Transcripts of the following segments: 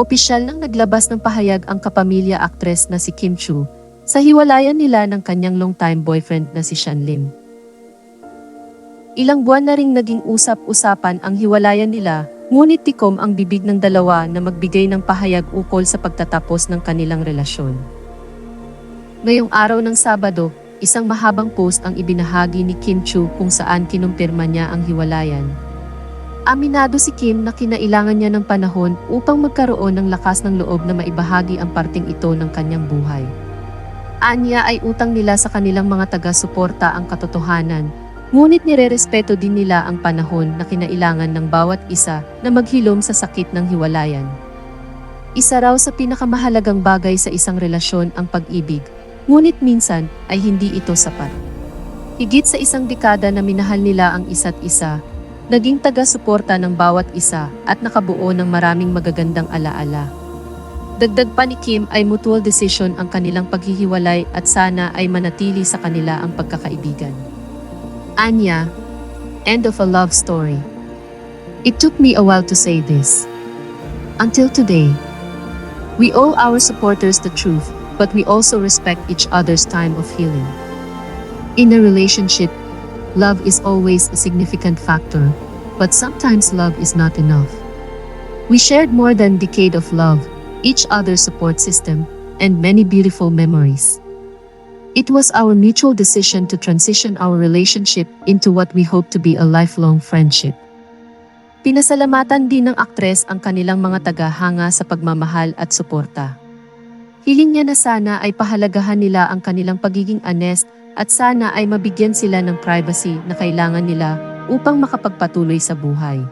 opisyal nang naglabas ng pahayag ang kapamilya actress na si Kim Chu sa hiwalayan nila ng kanyang longtime boyfriend na si Sean Lim. Ilang buwan na ring naging usap-usapan ang hiwalayan nila, ngunit tikom ang bibig ng dalawa na magbigay ng pahayag ukol sa pagtatapos ng kanilang relasyon. Ngayong araw ng Sabado, isang mahabang post ang ibinahagi ni Kim Chu kung saan kinumpirma niya ang hiwalayan. Aminado si Kim na kinailangan niya ng panahon upang magkaroon ng lakas ng loob na maibahagi ang parting ito ng kanyang buhay. Anya ay utang nila sa kanilang mga taga-suporta ang katotohanan, ngunit nirerespeto din nila ang panahon na kinailangan ng bawat isa na maghilom sa sakit ng hiwalayan. Isa raw sa pinakamahalagang bagay sa isang relasyon ang pag-ibig, ngunit minsan ay hindi ito sapat. Higit sa isang dekada na minahal nila ang isa't isa, naging taga-suporta ng bawat isa at nakabuo ng maraming magagandang alaala. Dagdag pa ni Kim ay mutual decision ang kanilang paghihiwalay at sana ay manatili sa kanila ang pagkakaibigan. Anya, end of a love story. It took me a while to say this. Until today, we owe our supporters the truth, but we also respect each other's time of healing. In a relationship, love is always a significant factor, but sometimes love is not enough. We shared more than decade of love, each other's support system, and many beautiful memories. It was our mutual decision to transition our relationship into what we hope to be a lifelong friendship. Pinasalamatan din ng aktres ang kanilang mga tagahanga sa pagmamahal at suporta. Hiling niya na sana ay pahalagahan nila ang kanilang pagiging honest at sana ay mabigyan sila ng privacy na kailangan nila upang makapagpatuloy sa buhay.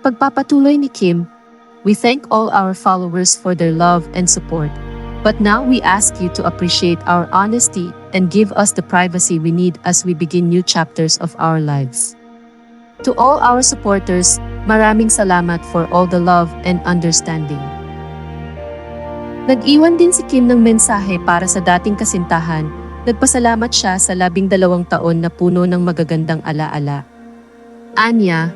Pagpapatuloy ni Kim, we thank all our followers for their love and support. But now we ask you to appreciate our honesty and give us the privacy we need as we begin new chapters of our lives. To all our supporters, maraming salamat for all the love and understanding. Nag-iwan din si Kim ng mensahe para sa dating kasintahan. Nagpasalamat siya sa labing dalawang taon na puno ng magagandang alaala. Anya,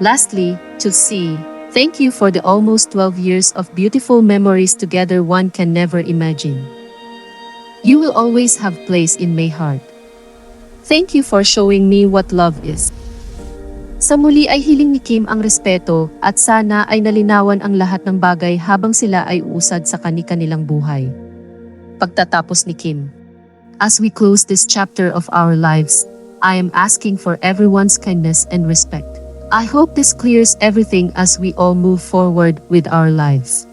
lastly, to see, thank you for the almost 12 years of beautiful memories together one can never imagine. You will always have place in my heart. Thank you for showing me what love is. Sa muli ay hiling ni Kim ang respeto at sana ay nalinawan ang lahat ng bagay habang sila ay uusad sa kani-kanilang buhay. Pagtatapos ni Kim. As we close this chapter of our lives, I am asking for everyone's kindness and respect. I hope this clears everything as we all move forward with our lives.